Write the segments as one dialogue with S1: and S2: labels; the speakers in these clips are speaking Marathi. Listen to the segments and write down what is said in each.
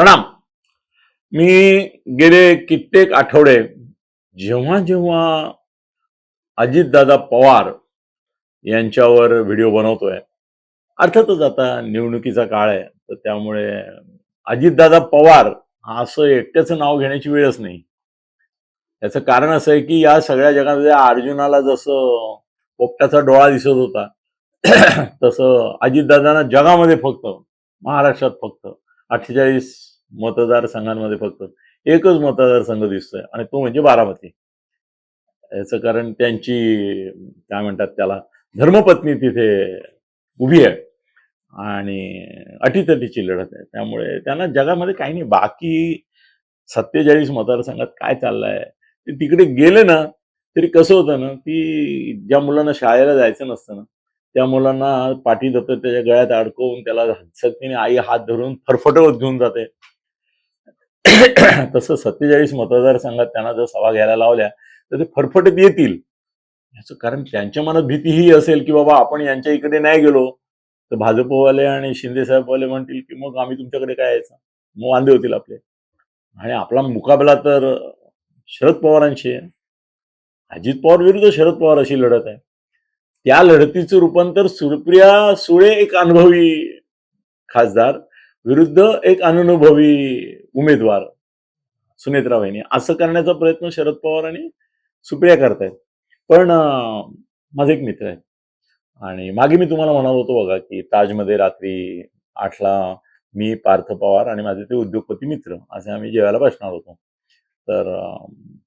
S1: प्रणाम. मी गेले कित्येक आठवडे जेव्हा जेव्हा अजितदादा पवार यांच्यावर व्हिडिओ बनवतोय अर्थातच आता निवडणुकीचा काळ आहे तर त्यामुळे अजितदादा पवार हा असं एकट्याचं नाव घेण्याची वेळच नाही. याचं कारण असं आहे की या सगळ्या जगामध्ये अर्जुनाला जसं पोपटाचा डोळा दिसत होता तसं अजितदादांना जगामध्ये फक्त महाराष्ट्रात फक्त अठ्ठेचाळीस मतदारसंघांमध्ये फक्त एकच मतदारसंघ दिसतोय आणि तो म्हणजे बारामती. याचं कारण त्यांची काय म्हणतात त्याला धर्मपत्नी तिथे उभी आहे आणि अटीतटीची लढत आहे. त्यामुळे त्यांना जगामध्ये काही नाही बाकी सत्तेचाळीस मतदारसंघात काय चाललंय ते तिकडे गेले ना तरी कसं होतं ना की ज्या मुलांना शाळेला जायचं नसतं ना त्या मुलांना पाठी दप्तर त्याच्या गळ्यात अडकवून त्याला सक्तीने आई हात धरून फरफटवत घेऊन जाते. तसं सत्तेचाळीस मतदारसंघात त्यांना जर सभा घ्यायला लावल्या तर ते फरफटत येतील याचं कारण त्यांच्या मनात भीती ही असेल की बाबा आपण यांच्या इकडे नाही गेलो. तर भाजपवाले आणि शिंदे साहेबवाले म्हणतील की मग आम्ही तुमच्याकडे काय यायचं? मग वांदे होतील आपले. आणि आपला मुकाबला तर शरद पवारांशी आहे. अजित पवार विरुद्ध शरद पवार अशी लढत आहे. त्या लढतीचं रूपांतर सुरप्रिया सुळे एक अनुभवी खासदार विरुद्ध एक अनुभवी उमेदवार सुनेत्रा वहिनी असं करण्याचा प्रयत्न शरद पवार आणि सुप्रिया करतायत. पण माझा माझे एक मित्र आहे. आणि मागे मी तुम्हाला म्हणालो होतो बघा की ताजमध्ये रात्री आठला मी पार्थ पवार आणि माझे ते उद्योगपती मित्र असे आम्ही जेवायला बसणार होतो. तर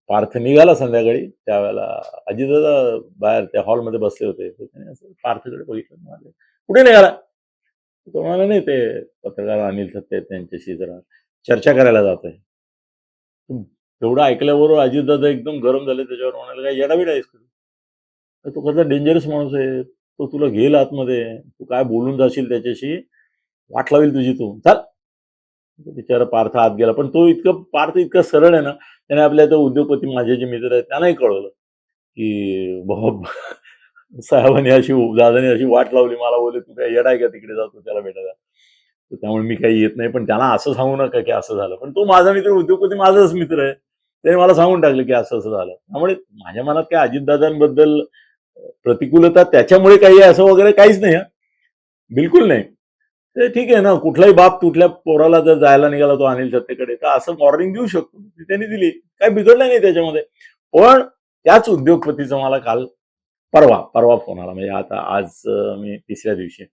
S1: पार्थ निघाला संध्याकाळी. त्यावेळेला अजितदादा बाहेर त्या हॉलमध्ये बसले होते. त्याने असं पार्थकडे बघितलं. म्हणाले कुठे निघाला? तो म्हणाला नाही ते पत्रकार अनिल सत्ते आहेत, त्यांच्याशी जरा चर्चा करायला जातोय. तेवढं ऐकल्याबरोबर अजितदादा एकदम गरम झाले त्याच्यावर म्हणाले काय येडाबीड आहेस का तू? तो कसा डेंजरस माणूस आहे. तो तुला घेईल आतमध्ये. तू काय बोलून जाशील त्याच्याशी? वाट लावेल तुझी तू. चाल. बिचारा पार्थ आत गेला. पण तो इतकं पार्थ इतका सरळ आहे ना त्याने आपल्या त्या उद्योगपती माझे जे मित्र आहेत त्यांनाही कळवलं की बाबा साहेबांनी अशी दादाने अशी वाट लावली. मला बोलले तू काय येडाय का तिकडे जातो? त्याला भेटायला. त्यामुळे मी काही येत नाही. पण त्यांना असं सांगू नका की असं झालं. पण तो माझा मित्र उद्योगपती माझाच मित्र आहे. त्याने मला सांगून टाकलं की असं असं झालं. त्यामुळे माझ्या मनात काय अजितदादांबद्दल प्रतिकूलता त्याच्यामुळे काही असं वगैरे काहीच नाही बिलकुल नाही. ते ठीक आहे ना कुठलाही बाप तुटल्या पोराला जर जायला निघाला तो अनिल सत्तेकडे तर असं वॉर्निंग देऊ शकतो. त्यांनी दिली. काय बिघडलं नाही त्याच्यामध्ये. पण त्याच उद्योगपतीचं मला काल परवा परवा फोन आला. म्हणजे आता आज मी तिसऱ्या दिवशी.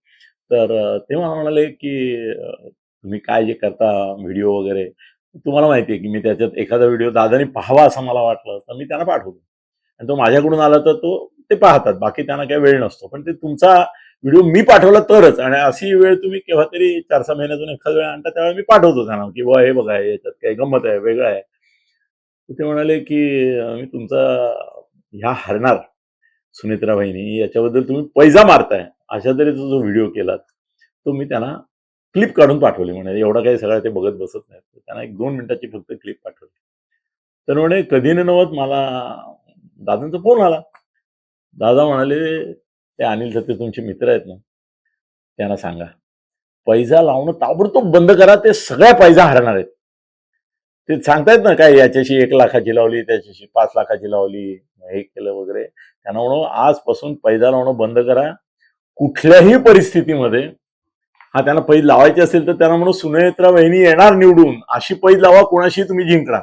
S1: तर तेव्हा म्हणाले की तुम्ही काय जे करता व्हिडिओ वगैरे तुम्हाला माहिती आहे की मी त्याच्यात एखादा व्हिडिओ दादानी पाहावा असं मला वाटलं तर मी त्यांना पाठवतो. आणि तो माझ्याकडून आला तर तो ते पाहतात बाकी त्यांना काही वेळ नसतो. पण ते तुमचा व्हिडिओ मी पाठवला तरच आणि अशी वेळ तुम्ही केव्हा तरी चार सहा महिन्यातून एखाद वेळ आणता त्यावेळेला मी पाठवतो त्यांना की बुवा हे बघा याच्यात काही गंमत आहे वेगळं आहे. ते म्हणाले की मी तुमचा ह्या हरणार सुनित्रा बहिणी याच्याबद्दल तुम्ही पैजा मारताय. अशा तऱ्हेचा जो व्हिडिओ केलात तो मी त्यांना क्लिप काढून पाठवली. म्हणे एवढा काही सगळं ते बघत बसत नाही त्यांना एक दोन मिनिटाची फक्त क्लिप पाठवली. तर म्हणे कधी नवत मला दादांचा फोन आला. दादा म्हणाले ते अनिल सत्ते तुमचे मित्र आहेत ना त्यांना सांगा. पैसा लावणं ताबडतोब बंद करा ते सगळ्या पैसा हरणार आहेत. ते सांगतायत ना काय याच्याशी एक लाखाची लावली त्याच्याशी पाच लाखाची लावली हे केलं वगैरे. त्यांना म्हणून आजपासून पैसा लावणं बंद करा कुठल्याही परिस्थितीमध्ये हा त्यांना पैज लावायची असेल तर त्यांना म्हणून सुनेत्रा वहिनी येणार निवडून. अशी पैज लावा कोणाशी तुम्ही जिंकणार.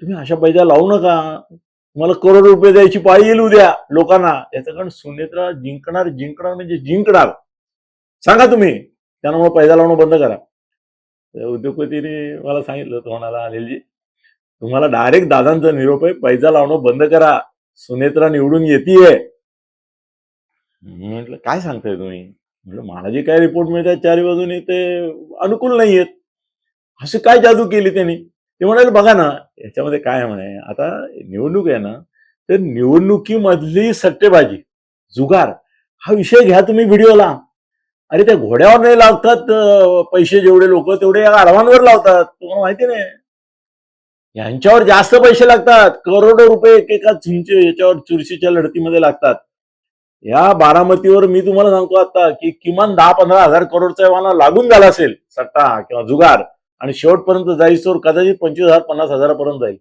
S1: तुम्ही अशा पैजा लावू नका. तुम्हाला करोड रुपये द्यायची पाळी येईल उद्या लोकांना. याचं कारण सुनेत्रा जिंकणार जिंकणार म्हणजे जिंकणार. सांगा तुम्ही. त्यांना मग पैसा लावणं बंद करा. त्या उद्योगपतीने मला सांगितलं तो म्हणाला अनिलजी तुम्हाला डायरेक्ट दादांचा निरोप आहे. पैसा लावणं बंद करा. सुनेत्रा निवडून येतीये. मी म्हटलं काय सांगताय तुम्ही? म्हटलं मला जे काय रिपोर्ट मिळतात चारी बाजूने ते अनुकूल नाही आहेत. असं काय जादू केली त्यांनी? ते म्हणाले बघा ना याच्यामध्ये काय म्हणे आता निवडणूक आहे ना तर निवडणुकीमधली सट्टेबाजी जुगार हा विषय घ्या तुम्ही व्हिडिओला. अरे त्या घोड्यावर नाही लावतात पैसे जेवढे लोक तेवढे या गाढवांवर लावतात. तुम्हाला माहिती नाही. यांच्यावर जास्त पैसे लागतात करोडो रुपये एकेका चिंचे याच्यावर चुरशीच्या लढतीमध्ये लागतात. या बारामतीवर मी तुम्हाला सांगतो आता की किमान दहा पंधरा हजार करोडचा मला लागून झाला असेल सट्टा किंवा जुगार आणि शेवटपर्यंत जाईस्तोवर कदाचित पंचवीस हजार पन्नास हजारापर्यंत जाईल.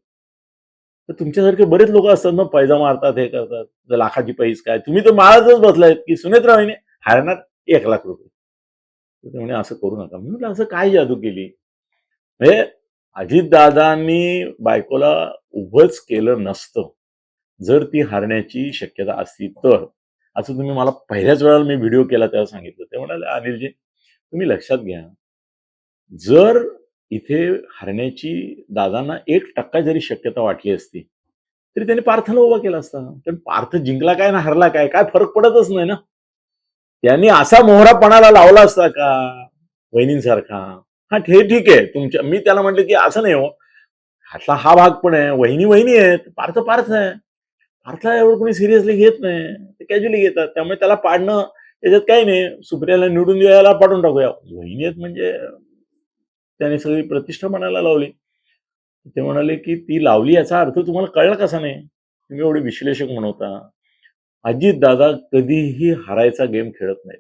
S1: तर तुमच्यासारखे बरेच लोक असतात ना पैजा मारतात हे करतात लाखाची पैस काय. तुम्ही तर माळातच बसलायत की सुनेत्रा वहिनी हारणार एक लाख रुपये. तर ते म्हणे असं करू नका. मी म्हटलं असं काय जादू केली? म्हणजे अजितदादांनी बायकोला उभंच केलं नसतं. जर ती हारण्याची शक्यता असती तर. असं तुम्ही मला पहिल्याच वेळेला मी व्हिडिओ केला तेव्हा सांगितलं. ते म्हणाले अनिलजी तुम्ही लक्षात घ्या. जर इथे हरण्याची दादांना एक टक्का जरी शक्यता वाटली असती तरी त्याने पार्थला उभा केला असता. पण पार्थ जिंकला काय ना हरला काय? काय फरक पडतच नाही ना? त्यांनी असा मोहरापणाला लावला असता का? वहिनींसारखा. हा हे ठीक आहे. तुमच्या मी त्याला म्हटलं की असं नाही हो. ह्यातला हा भाग पण आहे. वहिनी वहिनी आहेत. पार्थ पार्थ आहे. पार्थला एवढं कोणी सिरियसली घेत नाही. ते कॅज्युअली घेतात. त्यामुळे त्याला पाडणं त्याच्यात काही नाही. सुप्रियाला निवडून द्यायला पाडून टाकूया. वहिनीत म्हणजे त्याने सगळी प्रतिष्ठा म्हणायला लावली. ते म्हणाले की ती लावली याचा अर्थ तुम्हाला कळला कसा नाही? तुम्ही एवढे विश्लेषक म्हणवता अजित दादा कधीही हारायचा गेम खेळत नाही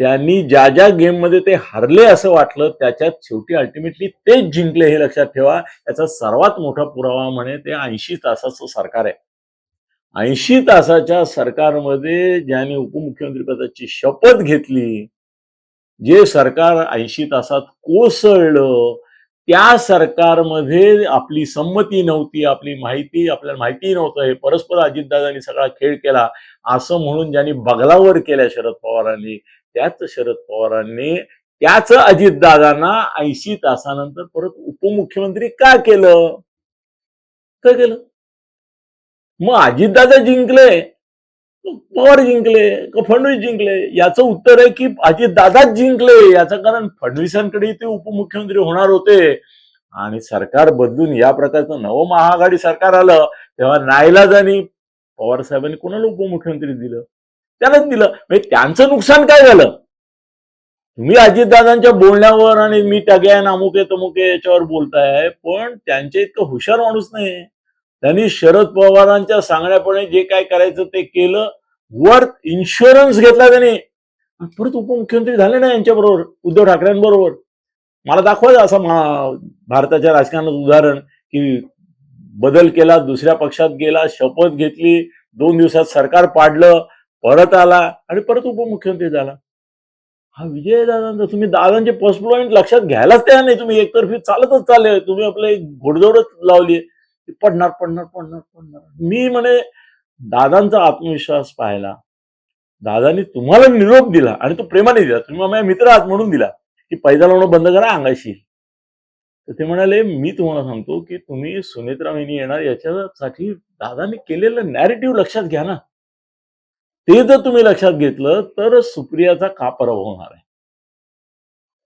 S1: त्यांनी ज्या ज्या गेममध्ये ते हरले असं वाटलं त्याच्यात शेवटी अल्टिमेटली तेच जिंकले हे लक्षात ठेवा. याचा सर्वात मोठा पुरावा म्हणे ते ऐंशी तासाचं सरकार आहे. ऐंशी तासाच्या सरकारमध्ये ज्यांनी उपमुख्यमंत्री पदाची शपथ घेतली जे सरकार ऐंशी तासात कोसळलं त्या सरकारमध्ये आपली संमती नव्हती आपली माहिती आपल्याला माहिती नव्हतं. हे परस्पर अजितदादांनी सगळा खेळ केला. असं म्हणून ज्यांनी बगलावर केल्या शरद पवारांनी त्याच शरद पवारांनी त्याच अजितदादांना ऐंशी तासानंतर परत उपमुख्यमंत्री का केलं? का केलं? मग अजितदादा जिंकले पवार जिंकले का फडणवीस जिंकले? याचं उत्तर आहे की अजितदादाच जिंकले. याचं कारण फडणवीसांकडे ते उपमुख्यमंत्री होणार होते. आणि सरकार बदलून या प्रकारचं नवं महाआघाडी सरकार आलं तेव्हा नाईलाजानी पवार साहेबांनी कोणाला उपमुख्यमंत्री दिलं? त्यालाच दिलं. म्हणजे त्यांचं नुकसान काय झालं? तुम्ही अजितदादांच्या बोलण्यावर आणि मी टग्या नामुके तमुके याच्यावर बोलताय पण त्यांच्या इतकं हुशार माणूस नाही त्यांनी शरद पवारांच्या सांगण्यापणे जे काय करायचं ते केलं. वर इन्शुरन्स घेतला त्यांनी. परत उपमुख्यमंत्री झाले ना यांच्याबरोबर उद्धव ठाकरेंबरोबर. मला दाखवा असं भारताच्या राजकारणात उदाहरण की बदल केला दुसऱ्या पक्षात गेला शपथ घेतली दोन दिवसात सरकार पाडलं परत आला आणि परत उपमुख्यमंत्री झाला. हा विजय दादांचा तुम्ही दादांचे फर्स्ट पॉईंट लक्षात घ्यायलाच तयार नाही. तुम्ही एकतर्फी चालतच चालले. तुम्ही आपले घोडदौडच लावली. पडणार पडणार पडणार पडणार. मी म्हणे दादांचा आत्मविश्वास पाहिला. दादानी तुम्हाला निरोप दिला आणि तो प्रेमाने दिला. तुम्ही माझ्या मित्र आहात म्हणून दिला की पैदा लावणं बंद करा अंगाशी. तर ते म्हणाले मी तुम्हाला सांगतो की तुम्ही सुनेत्रा वहिनी येणार याच्यासाठी दादानी केलेलं नॅरेटिव्ह लक्षात घ्या ना. ते जर तुम्ही लक्षात घेतलं तर सुप्रियाचा का पराभव होणार आहे?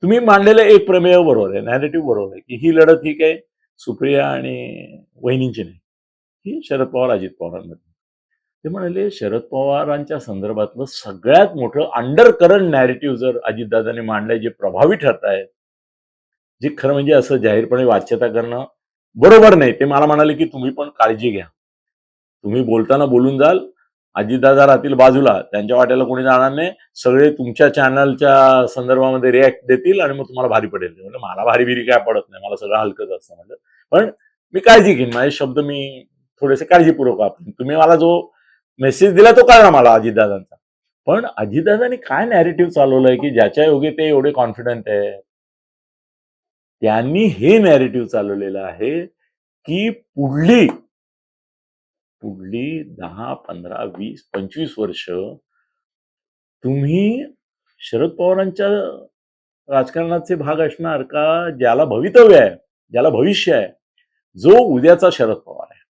S1: तुम्ही मांडलेलं एक प्रमेय बरोबर आहे नॅरेटिव्ह बरोबर आहे की ही लढत ही काय सुप्रिया आणि वहिनींची नाही. ही शरद पवार अजित पवारांमध्ये. ते म्हणाले शरद पवारांच्या संदर्भातलं सगळ्यात मोठं अंडर करंट नॅरेटिव्ह जर अजितदादांनी मांडलंय जे प्रभावी ठरत आहेत जे खरं म्हणजे असं जाहीरपणे वाच्यता करणं बरोबर नाही ते मला म्हणाले की तुम्ही पण काळजी घ्या. तुम्ही बोलताना बोलून जाल अजितदादा राहतील बाजूला त्यांच्या वाट्याला कोणी जाणार नाही. सगळे तुमच्या चॅनलच्या संदर्भामध्ये रिॲक्ट देतील आणि मग तुम्हाला भारी पडेल. म्हणजे मला भारी बिरी काय पडत नाही. मला सगळं हलकंच असतं म्हणजे. पण मी काळजी घेईन. माझे शब्द मी थोडेसे काळजीपूर्वक वापरेन. तुम्ही मला जो मेसेज दिला तो कळला मला अजितदादांचा. पण अजितदादांनी काय नॅरेटिव्ह चालवलंय की ज्याच्या योगे ते एवढे कॉन्फिडंट आहे? त्यांनी हे नॅरेटिव्ह चालवलेलं आहे की पुढली पुढली दहा पंधरा वीस पंचवीस वर्ष तुम्ही शरद पवारांच्या राजकारणाचे भाग असणार का? ज्याला भवितव्य आहे ज्याला भविष्य आहे जो उद्याचा शरद पवार आहे.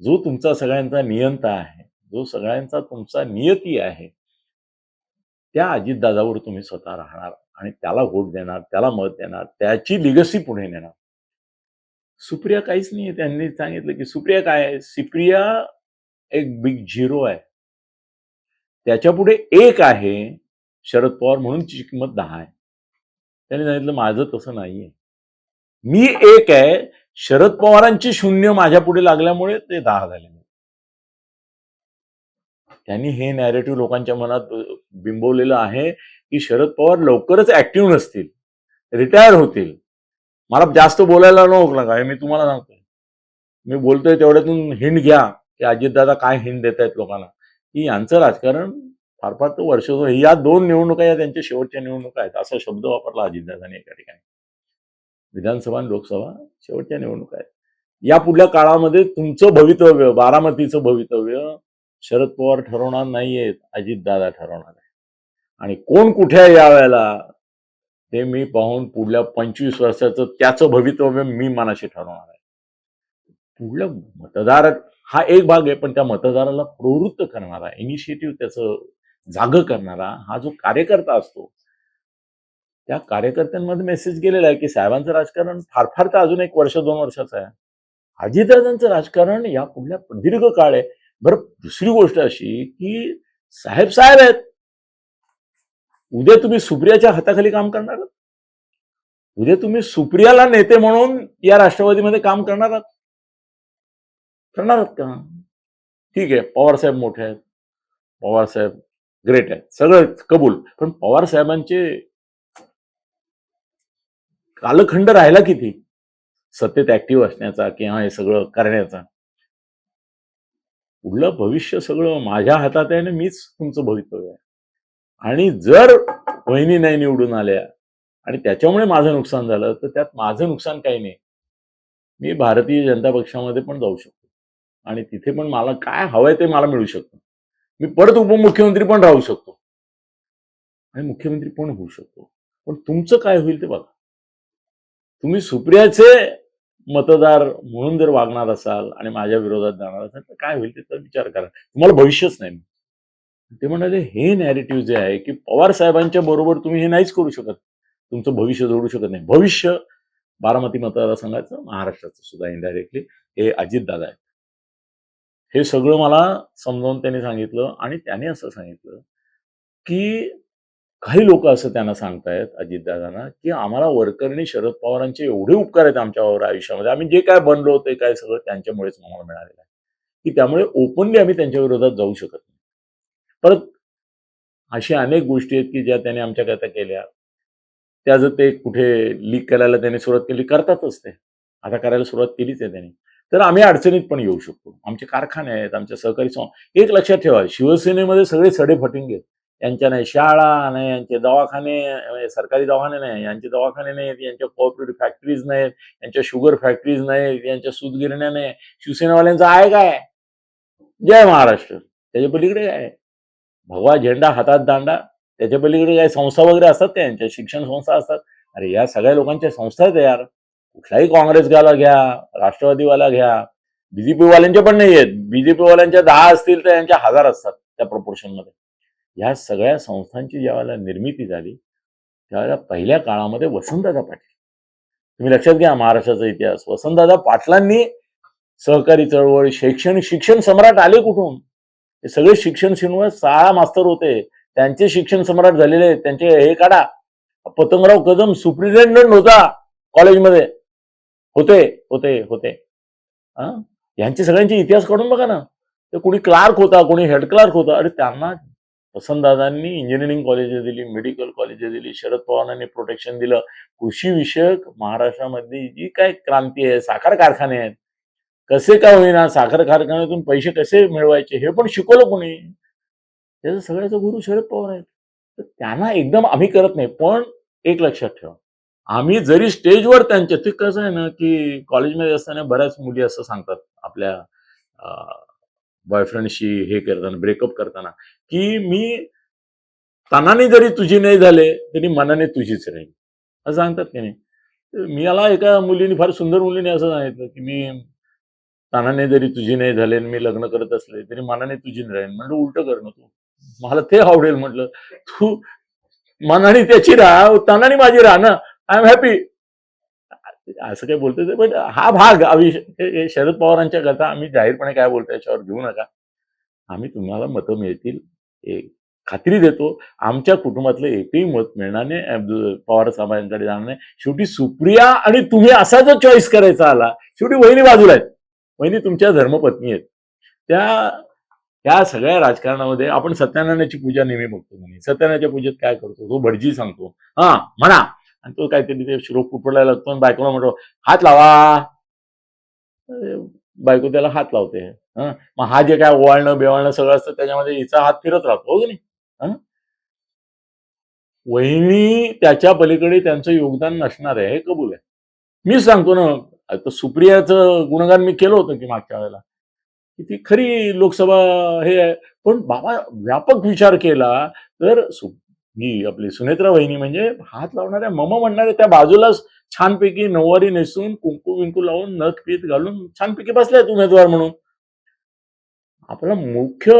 S1: जो तुमचा सगळ्यांचा नियंता आहे जो सगळ्यांचा तुमचा नियती आहे त्या अजितदादावर तुम्ही स्वतः राहणार आणि त्याला वोट देणार त्याला मत देणार त्याची लिगसी पुढे नेणार. सुप्रिया काहीच नाही त्यांनी सांगितलं की सुप्रिया काय आहे? सुप्रिया एक बिग झिरो आहे. त्याच्या पुढे एक आहे शरद पवार म्हणून तिची किंमत दहा आहे. त्यांनी सांगितलं माझं तसं नाहीये. मी एक आहे. शरद पवारांची शून्य माझ्या पुढे लागल्यामुळे ते दहा झाले त्यांनी हे नॅरेटिव्ह लोकांच्या मनात बिंबवलेलं आहे की शरद पवार लवकरच ऍक्टिव्ह नसतील रिटायर होतील. मला जास्त बोलायला नको नका हे मी तुम्हाला सांगतोय. मी बोलतोय तेवढ्यातून हिंड घ्या की अजितदादा काय हिंड देत आहेत लोकांना. की यांचं राजकारण फार फार तर वर्ष या दोन निवडणुका या त्यांच्या शेवटच्या निवडणुका आहेत. असा शब्द वापरला अजितदादाने एका ठिकाणी. विधानसभा आणि लोकसभा शेवटच्या निवडणुका आहेत. या पुढल्या काळामध्ये तुमचं भवितव्य बारामतीचं भवितव्य शरद पवार ठरवणार नाहीयेत अजितदादा ठरवणार आहे आणि कोण कुठे आहे यावेळेला ते मी पाहून पुढल्या पंचवीस वर्षाचं त्याचं भवितव्य मी मनाशी ठरवणार आहे. पुढल्या मतदार हा एक भाग आहे पण त्या मतदाराला प्रवृत्त करणारा इनिशिएटिव्ह त्याचं जाग करणारा हा जो कार्यकर्ता असतो त्या कार्यकर्त्यांमध्ये मेसेज गेलेला आहे की साहेबांचं राजकारण फार फार तर अजून एक वर्ष दोन वर्षाचं आहे. अजितदादांचं राजकारण या पुढल्या दीर्घ काळ आहे. बरं दुसरी गोष्ट अशी की साहेब साहेब आहेत. उद्या तुम्ही सुप्रियाच्या हाताखाली काम करणार आहात? उद्या तुम्ही सुप्रियाला नेते म्हणून या राष्ट्रवादीमध्ये काम करणार आहात? करणार आहात का? ठीक आहे पवार साहेब मोठे आहेत. पवार साहेब ग्रेट आहेत. सगळं कबूल. पण पवार साहेबांचे कालखंड राहिला किती? सत्तेत ऍक्टिव्ह असण्याचा किंवा हे सगळं करण्याचा. पुढलं भविष्य सगळं माझ्या हातात आहे आणि मीच तुमचं भवितव्य आहे. आणि जर वहिनी नाही निवडून आल्या आणि त्याच्यामुळे माझं नुकसान झालं तर त्यात माझं नुकसान काही नाही. मी भारतीय जनता पक्षामध्ये पण जाऊ शकतो. आणि तिथे पण मला काय हवंय ते मला मिळू शकतं. मी परत उपमुख्यमंत्री पण राहू शकतो. आणि मुख्यमंत्री पण होऊ शकतो. पण तुमचं काय होईल ते बघा. तुम्ही सुप्रियाचे मतदार म्हणून जर वागणार असाल आणि माझ्या विरोधात जाणार असाल तर काय होईल त्याचा विचार करा. तुम्हाला भविष्यच नाही. ते म्हणाले हे नॅरेटिव्ह जे आहे की पवार साहेबांच्या बरोबर तुम्ही हे नाहीच करू शकत. तुमचं भविष्य जोडू शकत नाही. भविष्य बारामती मतदारसंघाचं महाराष्ट्राचं सुद्धा इनडायरेक्टली हे अजितदादा आहेत. हे सगळं मला समजावून त्यांनी सांगितलं आणि त्याने असं सांगितलं की काही लोक असं त्यांना सांगतायत अजितदादांना की आम्हाला वरकरणी शरद पवारांचे एवढे उपकार आहेत आमच्यावर आयुष्यामध्ये. आम्ही जे काय बनलो ते काय सगळं त्यांच्यामुळेच आम्हाला मिळालेलं आहे. की त्यामुळे ओपनली आम्ही त्यांच्या विरोधात जाऊ शकत नाही. परत अशा अनेक गोष्टी आहेत की ज्या त्याने आमच्याकरता केल्या. त्या जर ते कुठे लीक करायला त्याने सुरुवात केली करतातच ते. आता करायला सुरुवात केलीच आहे त्यांनी. तर आम्ही अडचणीत पण येऊ शकतो. आमचे कारखाने आहेत आमच्या सहकारी सं- एक लक्षात ठेवा शिवसेनेमध्ये सगळे सडे फटिंग आहेत. यांच्या नाही शाळा नाही यांचे दवाखाने म्हणजे सरकारी दवाखाने नाही यांचे दवाखाने नाहीत यांच्या कॉपरेटिव्ह फॅक्टरीज नाहीत यांच्या शुगर फॅक्टरीज नाहीत यांच्या सूतगिरण्या नाही. शिवसेनावाल्यांचं आहे काय? जय महाराष्ट्र. त्याच्या पलीकडे काय आहे? भगवा झेंडा हातात दांडा त्याच्या पलीकडे काही संस्था वगैरे असतात का? यांच्या शिक्षण संस्था असतात? अरे या सगळ्या लोकांच्या संस्था आहेत यार. कुठलाही काँग्रेसवाला घ्या राष्ट्रवादीवाला घ्या. बीजेपीवाल्यांच्या पण नाही आहेत. बीजेपी वाल्यांच्या दहा असतील तर यांच्या हजार असतात त्या प्रपोर्शनमध्ये मध्ये ह्या सगळ्या संस्थांची ज्यावेळेला निर्मिती झाली त्यावेळेला पहिल्या काळामध्ये वसंतदादा पाटील. तुम्ही लक्षात घ्या महाराष्ट्राचा इतिहास. वसंतदादा पाटलांनी सहकारी चळवळ शैक्षणिक शिक्षण सम्राट आले कुठून? हे सगळे शिक्षण शिनवर साळा मास्तर होते. त्यांचे शिक्षण सम्राट झालेले आहेत. त्यांचे हे काढा. पतंगराव कदम सुप्रिटेंडंट होता कॉलेजमध्ये. होते होते होते. हा? यांचे सगळ्यांचे इतिहास काढून बघा ना. ते कोणी क्लार्क होता कोणी हेड क्लार्क होता. अरे त्यांना वसंतदादांनी इंजिनिअरिंग कॉलेज दिली मेडिकल कॉलेज दिली शरद पवारांनी प्रोटेक्शन दिलं. कृषी विषयक महाराष्ट्रामध्ये जी काय क्रांती आहे साखर कारखाने आहेत कसे काय होईना साखर कारखान्यातून पैसे कसे मिळवायचे हे पण शिकवलं कोणी? त्याचं सगळ्याचं गुरु शरद पवार आहेत. तर त्यांना एकदम आम्ही करत नाही. पण एक लक्षात ठेवा. आम्ही जरी स्टेजवर त्यांच्या ते कसं आहे ना की कॉलेजमध्ये असताना बऱ्याच मुली असं सांगतात आपल्या बॉयफ्रेंडशी हे करताना ब्रेकअप करताना की मी तनाने जरी तुझी नाही झाले तरी मनाने तुझीच राहील असं सांगतात की नाही. मी याला एका मुलीने फार सुंदर मुलीने असं सांगितलं की मी तानाने जरी तुझी नाही झाले आणि मी लग्न करत असले तरी मनाने तुझी नाही राहील. म्हणलं उलट कर ना तू. मला ते आवडेल म्हटलं. तू मनाने त्याची राह तानाने माझी राह ना. आय एम हॅपी असं काही बोलतोय पण हा भाग आम्ही शरद पवारांच्या कथा आम्ही जाहीरपणे काय बोलतो याच्यावर घेऊ नका. आम्ही तुम्हाला मतं मिळतील खात्री देतो. आमच्या कुटुंबातलं एकही मत मिळणार नाही अब्दुल पवार साहेबांकडे जाणार नाही. शेवटी सुप्रिया आणि तुम्ही असा जो चॉईस करायचा आला शेवटी वहिनी बाजूला आहेत. वहिनी तुमच्या धर्मपत्नी आहेत. त्या त्या सगळ्या राजकारणामध्ये आपण सत्यनारायणाची पूजा नेहमी बघतो म्हणे. सत्यनारायणाच्या पूजेत काय करतो? तो भटजी सांगतो. हा म्हणा. आणि तो काहीतरी ते श्लोक पुटपटायला लागतो आणि बायकोला म्हणतो हात लावा. बायको त्याला हात लावते. हा मग हा जे काय ओवाळणं बेवाळणं सगळं असतं त्याच्यामध्ये हिचा हात फिरत राहतो हो की नाही? वहिनी त्याच्या पलीकडे त्यांचं योगदान नसणार आहे हे कबूल आहे. मीच सांगतो ना आता सुप्रियाचं गुणगान मी केलं होतं की मागच्या वेळेला. की ती खरी लोकसभा हे आहे. पण बाबा व्यापक विचार केला तर सु- ही आपली सुनेत्रा वहिनी म्हणजे हात लावणाऱ्या मम म्हणणाऱ्या त्या बाजूलाच छानपैकी नऊवारी नेसून कुंकू विंकू लावून नथ पीत घालून छानपैकी बसल्यात उमेदवार म्हणून. आपला मुख्य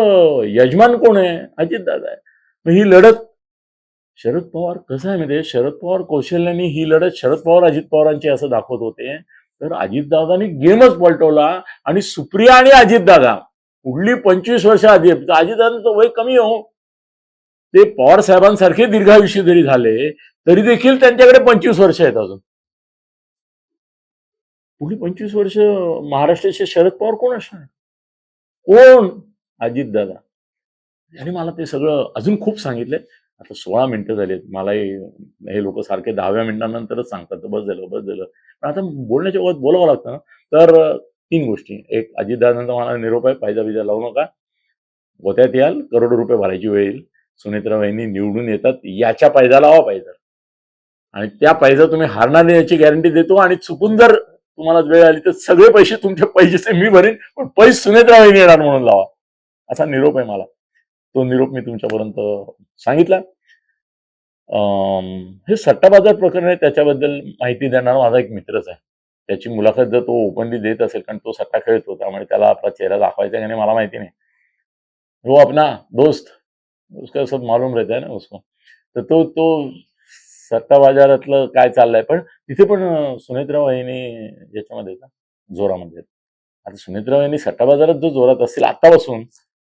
S1: यजमान कोण आहे? अजितदादा आहे. मग ही लढत शरद पवार कसं आहे माहितीये शरद पवार कौशल्याने ही लढत शरद पवार अजित पवारांची असं दाखवत होते. तर अजितदादांनी गेमच पलटवला आणि सुप्रिया आणि अजितदादा पुढली पंचवीस वर्ष आधी अजितदादांचं वय कमी हो. ते पवार साहेबांसारखे दीर्घायुषी जरी झाले तरी देखील त्यांच्याकडे पंचवीस वर्ष आहेत अजून. पुढली पंचवीस वर्ष महाराष्ट्राचे शरद पवार कोण असणार? कोण? अजितदादा. आणि मला ते सगळं अजून खूप सांगितलंय. आता सोळा मिनिटं झालीत. मलाही हे लोक सारखे दहाव्या मिनिटानंतरच सांगतात बस झालं बस झालं. पण आता बोलण्याच्या वगैरे बोलावं लागतं ना. तर तीन गोष्टी. एक अजितदादांचा मला निरोप आहे पायजा बिजा लावू नका. गोत्यात याल करोडो रुपये भरायची वेळ येईल. सुनेत्रा वहिनी निवडून येतात याच्या पायजा लावा पाहिजे आणि त्या पायजा तुम्ही हारणार नाही याची गॅरंटी देतो आणि चुकून जर तुम्हाला वेळ आली तर सगळे पैसे तुमच्या पैसे मी भरेन पण पैसे सुनेत्रा वहिनी येणार म्हणून लावा. असा निरोप आहे मला. तो निरोप मी तुमच्यापर्यंत सांगितला. अं, हे सट्टा बाजार प्रकरण आहे त्याच्याबद्दल माहिती देणारा माझा एक मित्रच आहे. त्याची मुलाखत जर तो ओपनली देत असेल कारण तो सट्टा खेळत होता त्यामुळे त्याला आपला चेहरा दाखवायचा आहे नाही मला माहिती नाही. वो अपना दोस्त उसका सब मालूम रहता है ना उसको. तर तो तो सट्टा बाजारातलं काय चाललंय पण तिथे पण अं, सुनेत्रा याच्यामध्ये जोरामध्ये आता सुनेत्रा वाहिनी सट्टा बाजारात जो जोरात असतील आतापासून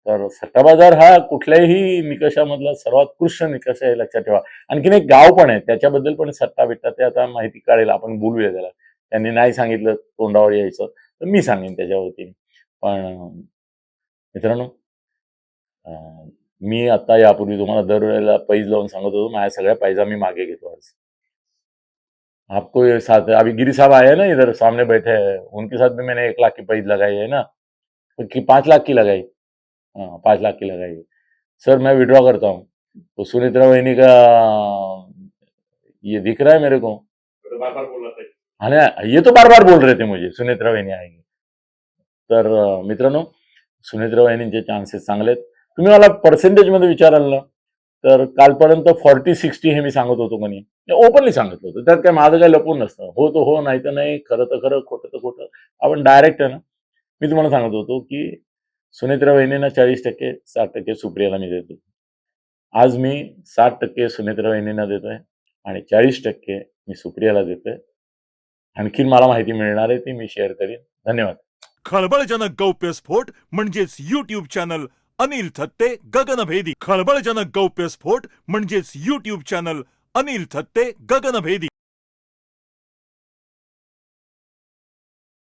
S1: तर सट्टा बाजार हा कुठल्याही निकषामधला सर्वात कृष्ण निकष आहे लक्षात ठेवा. आणखीन एक गाव पण आहे त्याच्याबद्दल पण सट्टा बिट्टा ते आता माहिती काढेल आपण बोलूया त्याला. त्यांनी नाही सांगितलं तोंडावर यायचं तर मी सांगेन त्याच्यावरती पण मित्रांनो मी आता यापूर्वी तुम्हाला दरवेळेला पैज लावून सांगत होतो माझ्या सगळ्या पैजा मी मागे घेतो आज. आपको ये साथ अभी गिरी साहब आए ना इधर सामने बैठे हैं उनके साथ भी मैंने एक लाख की पैज लगाई है ना? कि पांच लाख की लगाई? हाँ पांच लाख की लगाई सर मैं विड्रॉ करता. हूँ तो सुनित्रा वहिनी का ये दिख रहा है मेरे को?
S2: बार बार बोल रहा था
S1: हाँ ये तो बार बार बोल रहे थे मुझे सुनेत्रा वहिनी आएंगी तर मित्रांनो सुनेत्रा वहिनींचे चान्सेस चांगले आहेत. तुम्ही मला पर्सेंटेजमध्ये विचाराल ना तर कालपर्यंत फॉर्टी सिक्स्टी हे मी सांगत होतो कोणी. ओपनली सांगितलं होतं. त्यात काय माझं काय लपून नसतं. हो तो हो नाही तर नाही खरं तर खरं खोटं तर खोटं. आपण डायरेक्ट आहे ना. मी तुम्हाला सांगत होतो की सुनेत्रा वहिनींना चाळीस टक्के साठ टक्के सुप्रियाला मी देतो. आज मी साठ टक्के सुनेत्रा वहिनींना देतोय आणि चाळीस टक्के मी सुप्रियाला देतोय. आणखीन मला माहिती मिळणार आहे ती मी शेअर करीन. धन्यवाद.
S3: खळबळजनक गौप्यस्फोट म्हणजेच युट्यूब चॅनल अनिल थत्ते गगनभेदी. खळबळजनक गौप्यस्फोट म्हणजेच युट्यूब चॅनल अनिल थत्ते गगनभेदी.